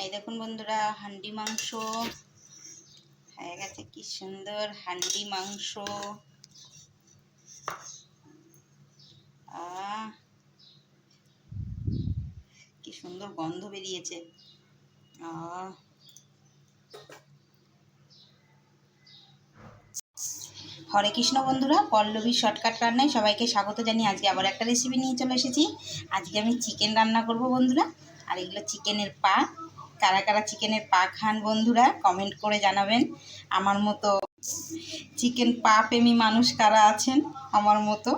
এই দেখুন বন্ধুরা, হান্ডি মাংস। হয়ে গেছে, কি সুন্দর হান্ডি মাংস। কি সুন্দর গন্ধ বেরিয়েছে। হরে কৃষ্ণ বন্ধুরা পল্লবী শর্টকাট রান্নায় সবাইকে স্বাগত জানিয়ে আজকে আবার একটা রেসিপি নিয়ে চলে এসেছি। আজকে আমি চিকেন রান্না করব বন্ধুরা, আর এগুলো চিকেনের পা। কারা কারা চিকেনের পা খান বন্ধুরা কমেন্ট করে জানাবেন। আমার মতো চিকেন পা প্রেমী মানুষ কারা আছেন, আমার মতো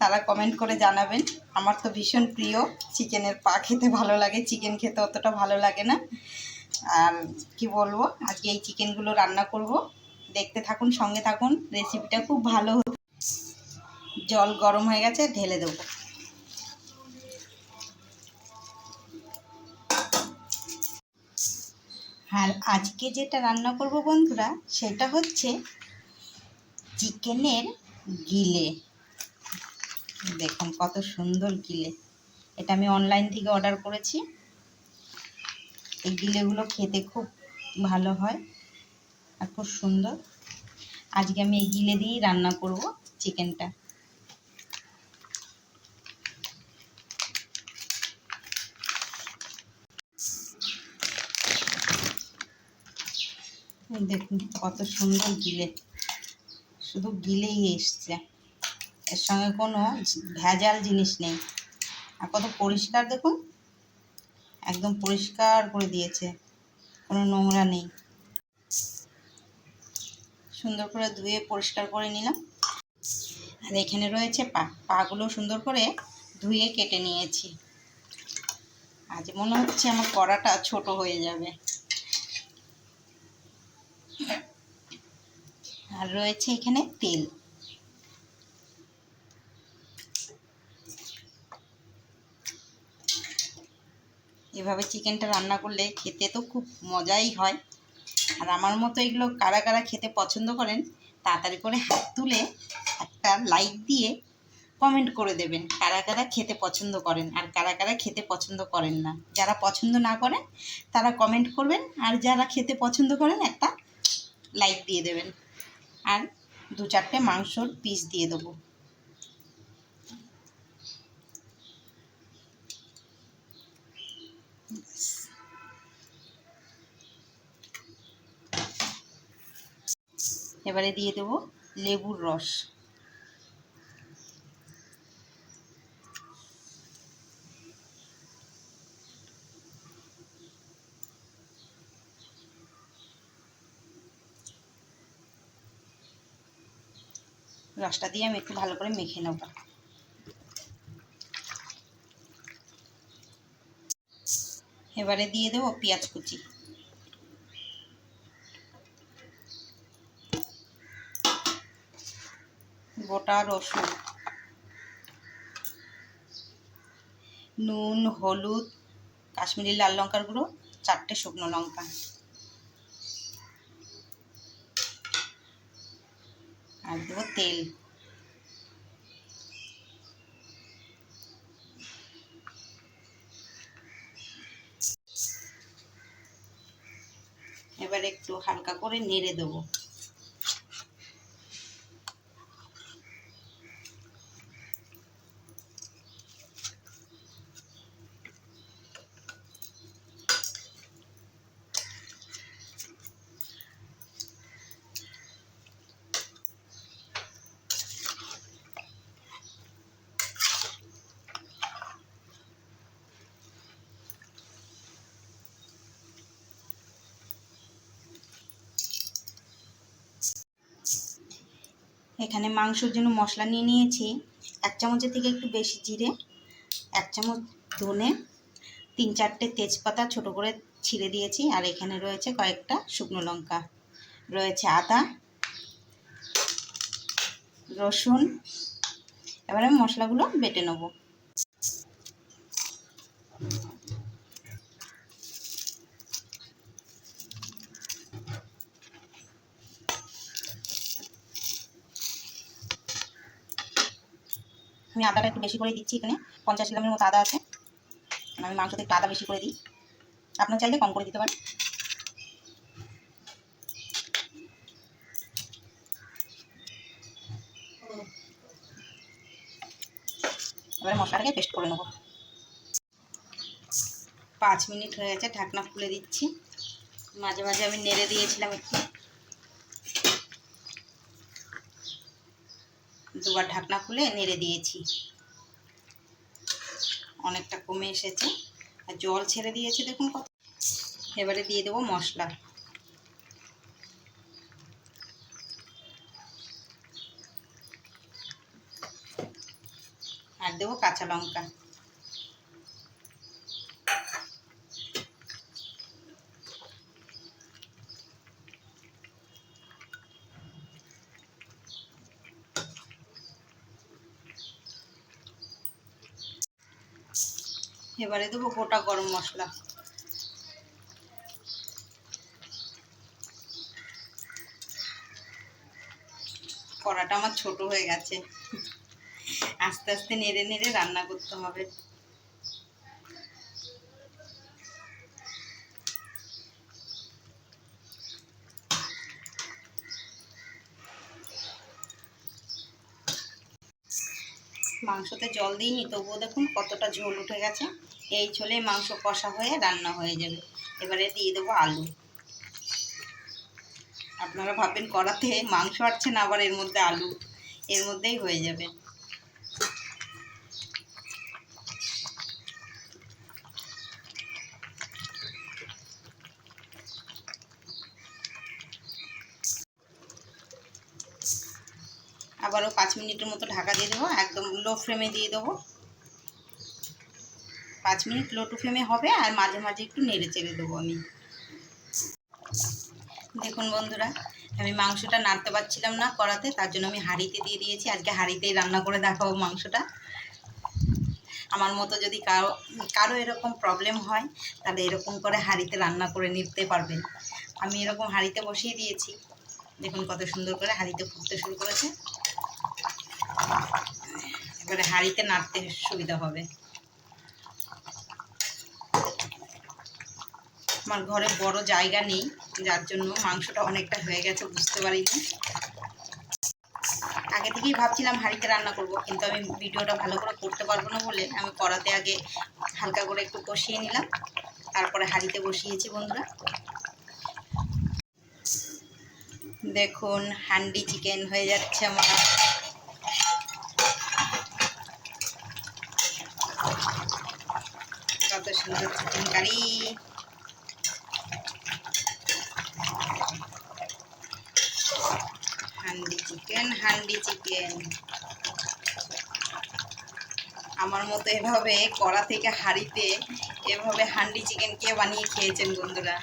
তারা কমেন্ট করে জানাবেন। আমার তো ভীষণ প্রিয় চিকেনের পা খেতে ভালো লাগে, চিকেন খেতে অতটা ভালো লাগে না। আর কি বলব, আজকে এই চিকেনগুলো রান্না করব। দেখতে থাকুন, সঙ্গে থাকুন রেসিপিটা খুব ভালো জল গরম হয়ে গেছে, ঢেলে দেবো। আর আজকে যেটা রান্না করব বন্ধুরা, সেটা হচ্ছে চিকেনের গিলে। দেখুন কত সুন্দর গিলে। এটা আমি অনলাইন থেকে অর্ডার করেছি। এই গিলেগুলো খেতে খুব ভালো হয় আর খুব সুন্দর। আজকে আমি এই গিলে দিয়েই রান্না করব চিকেনটা। দেখুন, কত সুন্দর গিলে। শুধু গিলেই এসছে। এর সঙ্গে কোনো ভেজাল জিনিস নেই। আর কত পরিষ্কার দেখুন। একদম পরিষ্কার করে দিয়েছে। কোনো নোংরা নেই। সুন্দর করে ধুয়ে পরিষ্কার করে নিলাম। আর এখানে রয়েছে পা। পাগুলো সুন্দর করে ধুয়ে কেটে নিয়েছি। আজ মনে হচ্ছে আমার কড়াটা ছোট হয়ে যাবে। আর রয়েছে এখানে তেল। এভাবে চিকেনটা রান্না করলে খেতে তো খুব মজাই হয়। আর আমার মতো এগুলো কারা কারা খেতে পছন্দ করেন, তাড়াতাড়ি করে হাত তুলে একটা লাইক দিয়ে কমেন্ট করে দেবেন কারা কারা খেতে পছন্দ করেন আর কারা কারা খেতে পছন্দ করেন না। যারা পছন্দ না করেন, তারা কমেন্ট করবেন আর যারা খেতে পছন্দ করেন, একটা লাইক দিয়ে দেবেন। আর দু চারটে মাংসর পিস দিয়ে দেবো। এবারে দিয়ে দেবো লেবুর রস। রসটা দিয়ে আমি একটু ভালো করে মেখে নেব। এবারে দিয়ে দেবো পেঁয়াজ কুচি। গোটা রসুন। নুন, হলুদ, কাশ্মীরি লাল লঙ্কার গুঁড়ো, চারটে শুকনো লঙ্কা। আর দেবো তেল। এবার একটু হালকা করে নেড়ে দেবো। এখানে মাংসর জন্য মশলা নিয়ে নিয়েছি। এক চামচের থেকে একটু বেশি জিরে, এক চামচ ধনে, তিন চারটে তেজপাতা ছোট করে ছিঁড়ে দিয়েছি। আর এখানে রয়েছে কয়েকটা শুকনো লঙ্কা, রয়েছে আদা, রসুন। এবারে আমি মশলাগুলো বেটে নেব। আমি আদাটা একটু বেশি করে দিচ্ছি এখানে। পঞ্চাশ গ্রামের মতো আদা আছে। আমি মাংসতে একটু আদা বেশি করে দিই। আপনার চাইলে কম করে দিতে পারেন। এবারে মশলাটাকে পেস্ট করে নেব। পাঁচ মিনিট হয়ে গেছে, ঢাকনা খুলে দিচ্ছি। মাঝে মাঝে আমি নেড়ে দিয়েছিলাম একটু। দুবার ঢাকনা খুলে নেড়ে দিয়েছি। অনেকটা কমে এসেছে। আর জল ছেড়ে দিয়েছি, দেখুন কত। এবারে দিয়ে দেবো মশলা। আর দেবো কাঁচা লঙ্কা। এবারে দেবো গোটা গরম মশলা। কড়াটা আমার ছোট হয়ে গেছে। আস্তে আস্তে নেড়ে নেড়ে রান্না করতে হবে। মাংসতে জল দিইনি, তবুও দেখুন কতটা ঝোল উঠে গেছে। এই ঝোলে মাংস কষা হয়ে রান্না হয়ে যাবে। এবারে দিয়ে দেবো আলু। আপনারা ভাবেন কড়াতে মাংস আসছে না, আবার এর মধ্যে আলু। এর মধ্যেই হয়ে যাবে। আবারও পাঁচ মিনিটের মতো ঢাকা দিয়ে দেবো। একদম লো ফ্লেমে দিয়ে দেবো। পাঁচ মিনিট লো টু ফ্লেমে হবে আর মাঝে মাঝে একটু নেড়ে চেড়ে দেবো আমি। দেখুন বন্ধুরা, আমি মাংসটা নাড়তে পারছিলাম না করাতে তার জন্য আমি হাঁড়িতে দিয়ে দিয়েছি। আজকে হাঁড়িতেই রান্না করে দেখাবো মাংসটা। আমার মতো যদি কারও কারও এরকম প্রবলেম হয়, তাহলে এরকম করে হাঁড়িতে রান্না করে নিতে পারবেন। আমি এরকম হাঁড়িতে বসিয়ে দিয়েছি। দেখুন কত সুন্দর করে হাঁড়িতে ফুটতে শুরু করেছে। এবারে হাঁড়িতে নাড়তে সুবিধা হবে। আমার ঘরে বড় জায়গা নেই, যার জন্য মাংসটা অনেকটা হয়ে গেছে, বুঝতে পারিনি। আগে থেকেই ভাবছিলাম হাঁড়িতে রান্না করব, কিন্তু আমি ভিডিওটা ভালো করে করতে পারব না বলে আমি করাতে আগে হালকা করে একটু কষিয়ে নিলাম, তারপরে হাঁড়িতে বসিয়েছি বন্ধুরা। দেখুন, হান্ডি চিকেন হয়ে যাচ্ছে আমার। কত সুন্দর chicken curry. Handi chicken handi chicken আমার মতো এভাবে কড়া থেকে হাঁড়িতে এভাবে হান্ডি চিকেন কে বানিয়ে খেয়েছেন বন্ধুরা।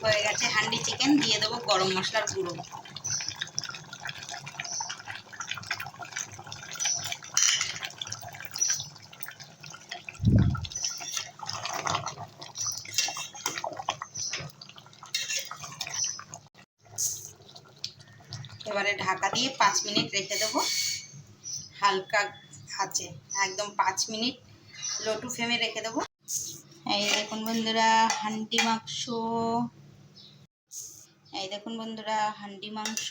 হয়ে গেছে হান্ডি চিকেন দিয়ে দেবো গরম মশলার গুঁড়ো এবারে ঢাকা দিয়ে পাঁচ মিনিট রেখে দেবো। হালকা আছে একদম পাঁচ মিনিট লো টু ফ্লেমে রেখে দেবো। এই দেখুন বন্ধুরা, হান্ডি মাংস। এই দেখুন বন্ধুরা, হান্ডি মাংস।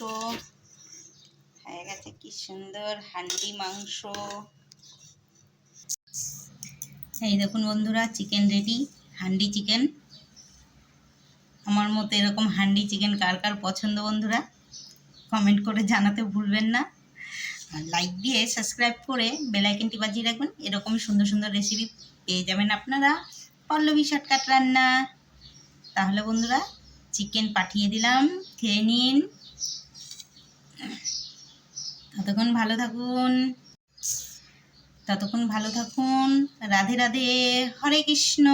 হয়ে গেছে, কি সুন্দর হান্ডি মাংস। এই দেখুন বন্ধুরা, চিকেন রেডি, হান্ডি চিকেন। আমার মতো এরকম হান্ডি চিকেন কার কার পছন্দ বন্ধুরা? কমেন্ট করে জানাতে ভুলবেন না। আর লাইক দিয়ে সাবস্ক্রাইব করে বেলাইকেনটি বাজিয়ে রাখবেন। এরকম সুন্দর সুন্দর রেসিপি পেয়ে যাবেন আপনারা। পল্লবী শর্টকাট রান্না। তাহলে বন্ধুরা চিকেন পাঠিয়ে দিলাম, খেয়ে নিন। ততক্ষণ ভালো থাকুন। ততক্ষণ ভালো থাকুন। রাধে রাধে, হরে কৃষ্ণ।